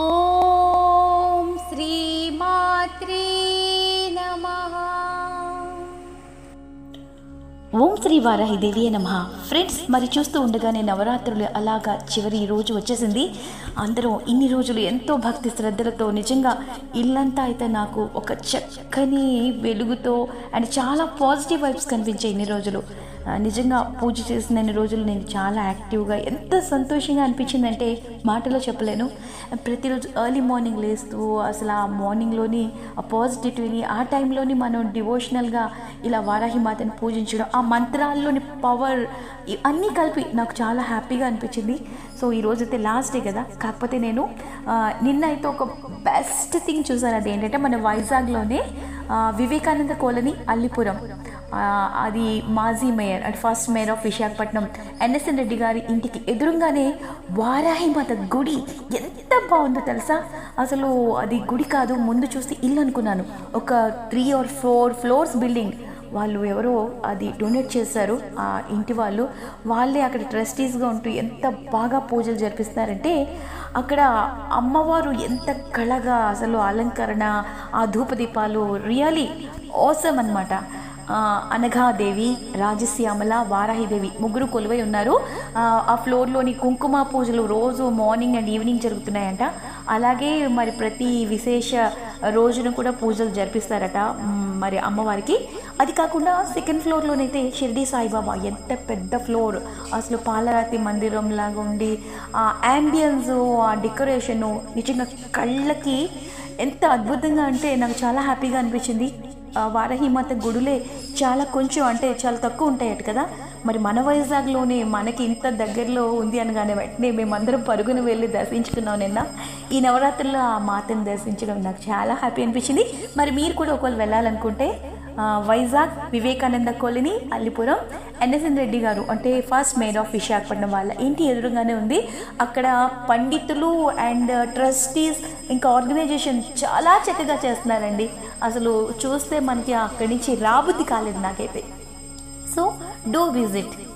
ఓం శ్రీమాత్రే నమః. ఓం శ్రీ వారాహిదేవి నమ. ఫ్రెండ్స్ మరి చూస్తూ ఉండగానే నవరాత్రులు అలాగా చివరి రోజు వచ్చేసింది. అందరూ ఇన్ని రోజులు ఎంతో భక్తి శ్రద్ధలతో నిజంగా ఇల్లంతా అయితే నాకు ఒక చక్కని వెలుగుతో అండ్ చాలా పాజిటివ్ వైబ్స్ కనిపించాయి ఇన్ని రోజులు. నిజంగా పూజ చేసిన రోజులు నేను చాలా యాక్టివ్గా ఎంత సంతోషంగా అనిపించిందంటే మాటలో చెప్పలేను. ప్రతిరోజు ఎర్లీ మార్నింగ్ లేస్తూ అసలు ఆ మార్నింగ్లోని ఆ పాజిటివిటీని ఆ టైంలోని మనం డివోషనల్గా ఇలా వారాహి మాతని పూజించడం ఆ మంత్రాల్లోని పవర్ అన్నీ కలిపి నాకు చాలా హ్యాపీగా అనిపించింది. సో ఈ రోజైతే లాస్ట్ డే కదా. కాకపోతే నేను నిన్న అయితే ఒక బెస్ట్ థింగ్ చూసాను. అది ఏంటంటే మన వైజాగ్లోనే వివేకానంద కాలనీ అల్లిపురం. అది మాజీ mayor and first mayor of Visakhapatnam NSN Reddy గారి ఇంటికి ఎదురుగానే వారాహి మాత గుడి ఎంత బాగుందో తెలుసా? అసలు అది గుడి కాదు ముందు చూస్తే ఇల్లు అనుకున్నాను. ఒక three or four floors building వాళ్ళు ఎవరో అది డొనేట్ చేశారు ఆ ఇంటి వాళ్ళు. వాళ్ళే అక్కడ ట్రస్టీస్గా ఉంటూ ఎంత బాగా పూజలు జరిపిస్తారంటే అక్కడ అమ్మవారు ఎంత కళగా అసలు అలంకరణ ఆ ధూపదీపాలు రియలీ ఓసమ్ అనమాట అనఘాదేవి రాజశ్యామల వారాహిదేవి ముగ్గురు కొలువై ఉన్నారు. ఆ, ఫ్లోర్లోని కుంకుమ పూజలు రోజు మార్నింగ్ అండ్ ఈవినింగ్ జరుగుతున్నాయంట. అలాగే మరి ప్రతి విశేష రోజున కూడా పూజలు జరిపిస్తారట మరి అమ్మవారికి. అది కాకుండా సెకండ్ ఫ్లోర్లోనైతే షిర్డీ సాయిబాబా ఎంత పెద్ద ఫ్లోర్. అసలు పాలరాతి మందిరం లాగా ఉండి ఆ యాంబియన్స్ ఆ డెకరేషను నిజంగా కళ్ళకి ఎంత అద్భుతంగా అంటే నాకు చాలా హ్యాపీగా అనిపించింది. వారహిమాత గుడులే చాలా కొంచెం అంటే చాలా తక్కువ ఉంటాయట కదా. మరి మన వైజాగ్లోనే మనకి ఇంత దగ్గరలో ఉంది అనగానే వెంటనే మేమందరం పరుగున వెళ్ళి దర్శించుకున్నాం నిన్న. ఈ నవరాత్రుల్లో ఆ మాతను దర్శించడం నాకు చాలా హ్యాపీ అనిపించింది. మరి మీరు కూడా ఒకవేళ వెళ్ళాలనుకుంటే వైజాగ్ వివేకానంద కాలనీ అల్లిపురం ఎన్ఎస్ఎన్ రెడ్డి గారు అంటే ఫస్ట్ మేయర్ ఆఫ్ విశాఖపట్నం వాళ్ళ ఇంటి ఎదురుగానే ఉంది. అక్కడ పండితులు అండ్ ట్రస్టీస్ ఇంకా ఆర్గనైజేషన్ చాలా చక్కగా చేస్తున్నారండి. అసలు చూస్తే మనకి అక్కడి నుంచి రాబుద్ది కాలేదు నాకైతే. So do visit.